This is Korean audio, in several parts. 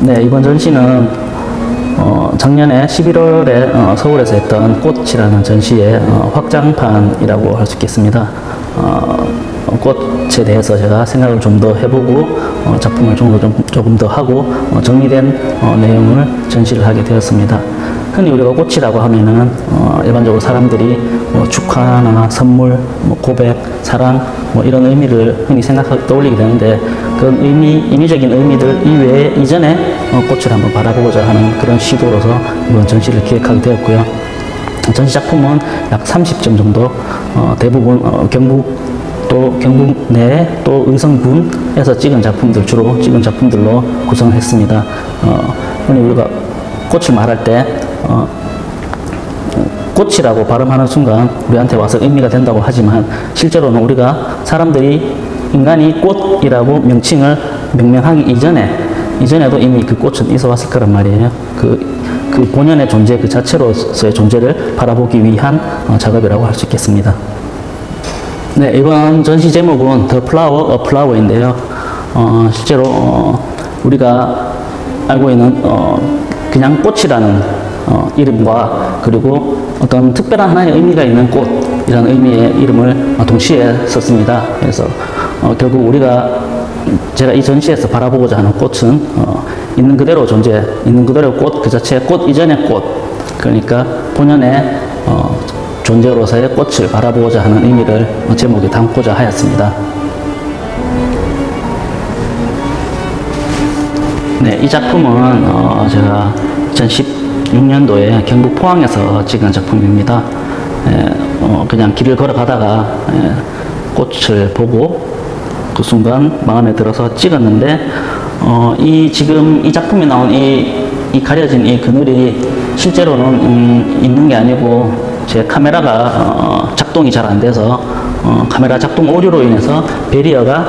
네, 이번 전시는 어, 작년에 11월에 어, 서울에서 했던 꽃이라는 전시의 어, 확장판이라고 할 수 있겠습니다. 어, 꽃에 대해서 제가 생각을 좀 더 해보고 어, 작품을 좀, 더- 좀, 조금 더 하고 어, 정리된 어, 내용을 전시를 하게 되었습니다. 흔히 우리가 꽃이라고 하면은 어, 일반적으로 사람들이 뭐 축하나 선물, 뭐 고백, 사랑 뭐 이런 의미를 흔히 생각 떠올리게 되는데 그런 의미, 인위적인 의미들 이외에 이전에 어, 꽃을 한번 바라보고자 하는 그런 시도로서 이번 전시를 기획하게 되었고요. 전시 작품은 약 30점 정도 어, 대부분 어, 경북 또 경북 내 또 의성군에서 찍은 작품들 주로 찍은 작품들로 구성했습니다. 어, 흔히 우리가 꽃을 말할 때 어, 꽃이라고 발음하는 순간 우리한테 와서 의미가 된다고 하지만 실제로는 우리가 사람들이 인간이 꽃이라고 명칭을 명명하기 이전에 이전에도 이미 그 꽃은 있어 왔을 거란 말이에요. 그, 그 본연의 존재 그 자체로서의 존재를 바라보기 위한 어, 작업이라고 할 수 있겠습니다. 네, 이번 전시 제목은 The Flower of Flower인데요. 어, 실제로 어, 우리가 알고 있는 어, 그냥 꽃이라는 어, 이름과 그리고 어떤 특별한 하나의 의미가 있는 꽃이라는 의미의 이름을 어, 동시에 썼습니다. 그래서 어, 결국 우리가 제가 이 전시에서 바라보고자 하는 꽃은 어, 있는 그대로 존재, 있는 그대로 꽃 그 자체 꽃 이전의 꽃 그러니까 본연의 어, 존재로서의 꽃을 바라보고자 하는 의미를 제목에 담고자 하였습니다. 네, 이 작품은 어, 제가 2016년도에 경북 포항에서 찍은 작품입니다. 에, 어, 그냥 길을 걸어가다가 에, 꽃을 보고 그 순간 마음에 들어서 찍었는데 어, 이 지금 이 작품에 나온 이, 이 가려진 이 그늘이 실제로는 음, 있는 게 아니고 제 카메라가 어, 작동이 잘 안 돼서 어, 카메라 작동 오류로 인해서 베리어가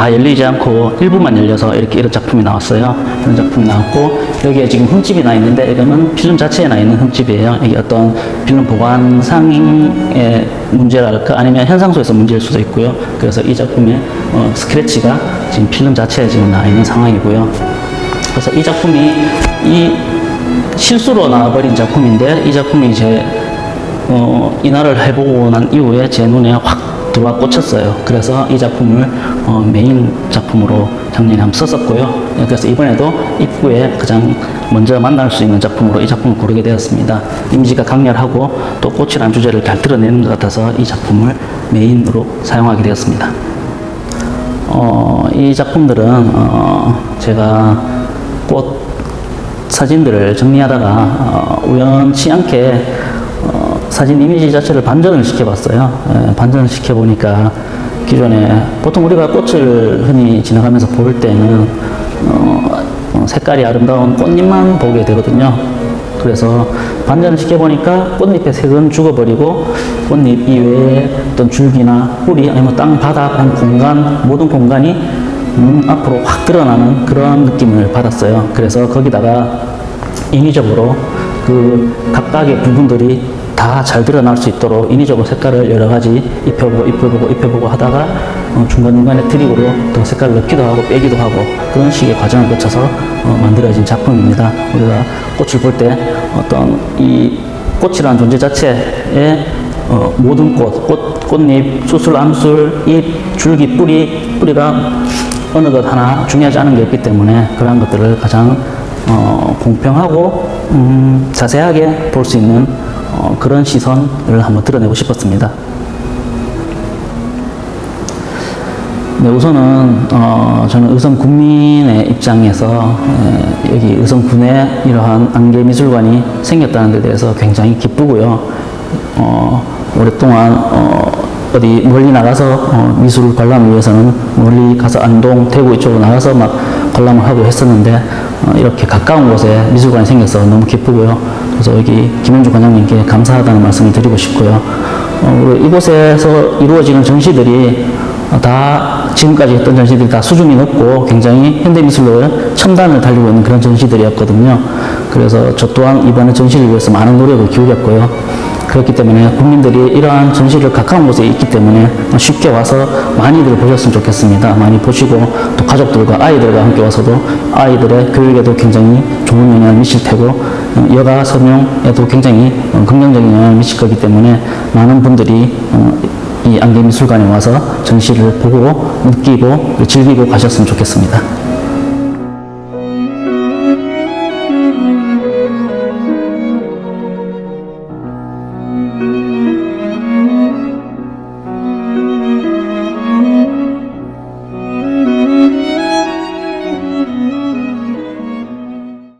다 열리지 않고 일부만 열려서 이렇게 이런 작품이 나왔어요. 이런 작품이 나왔고 여기에 지금 흠집이 나 있는데 이거는 필름 자체에 나 있는 흠집이에요. 이게 어떤 필름 보관상의 문제랄까 아니면 현상소에서 문제일 수도 있고요. 그래서 이 작품에 어, 스크래치가 지금 필름 자체에 지금 나 있는 상황이고요. 그래서 이 작품이 이 실수로 나와버린 작품인데 이 작품이 이제 어, 인화를 해보고 난 이후에 제 눈에 확 들어와 꽂혔어요. 그래서 이 작품을 어, 메인 작품으로 작년에 한번 썼었고요. 예, 그래서 이번에도 입구에 가장 먼저 만날 수 있는 작품으로 이 작품을 고르게 되었습니다. 이미지가 강렬하고 또 꽃이라는 주제를 잘 드러내는 것 같아서 이 작품을 메인으로 사용하게 되었습니다. 어, 이 작품들은 어, 제가 꽃 사진들을 정리하다가 어, 우연치 않게 어, 사진 이미지 자체를 반전을 시켜봤어요. 예, 반전을 시켜보니까 기존에 보통 우리가 꽃을 흔히 지나가면서 볼 때는 어, 어, 색깔이 아름다운 꽃잎만 보게 되거든요. 그래서 반전을 시켜보니까 꽃잎의 색은 죽어버리고 꽃잎 이외에 어떤 줄기나 뿌리 아니면 땅 바닥 공간 모든 공간이 눈 앞으로 확 드러나는 그런 느낌을 받았어요. 그래서 거기다가 인위적으로 그 각각의 부분들이 다 잘 드러날 수 있도록 인위적으로 색깔을 여러 가지 입혀보고 입혀보고 입혀보고 하다가 어, 중간중간에 트릭으로 또 색깔을 넣기도 하고 빼기도 하고 그런 식의 과정을 거쳐서 어, 만들어진 작품입니다. 우리가 꽃을 볼 때 어떤 이 꽃이라는 존재 자체에 어, 모든 꽃, 꽃, 꽃잎, 수술, 암술, 잎, 줄기, 뿌리, 뿌리가 어느 것 하나 중요하지 않은 게 없기 때문에 그러한 것들을 가장 어, 공평하고 음, 자세하게 볼 수 있는 어, 그런 시선을 한번 드러내고 싶었습니다. 네, 우선은 어, 저는 의성 국민의 입장에서 에, 여기 의성군에 이러한 안개미술관이 생겼다는 데 대해서 굉장히 기쁘고요. 어, 오랫동안 어, 어디 멀리 나가서 어, 미술 관람을 위해서는 멀리 가서 안동, 대구 이쪽으로 나가서 막 관람을 하고 했었는데 어, 이렇게 가까운 곳에 미술관이 생겨서 너무 기쁘고요. 그래서 여기 김현주 관장님께 감사하다는 말씀을 드리고 싶고요. 어, 이곳에서 이루어지는 전시들이 어, 다 지금까지 했던 전시들이 다 수준이 높고 굉장히 현대미술을 첨단을 달리고 있는 그런 전시들이었거든요. 그래서 저 또한 이번에 전시를 위해서 많은 노력을 기울였고요. 그렇기 때문에 국민들이 이러한 전시를 가까운 곳에 있기 때문에 쉽게 와서 많이들 보셨으면 좋겠습니다. 많이 보시고 또 가족들과 아이들과 함께 와서도 아이들의 교육에도 굉장히 좋은 영향을 미칠 테고 어, 여가 섬용에도 굉장히 어, 긍정적인 영향을 미칠 거기 때문에 많은 분들이 어, 이 안개미술관에 와서 전시를 보고 느끼고 즐기고 가셨으면 좋겠습니다.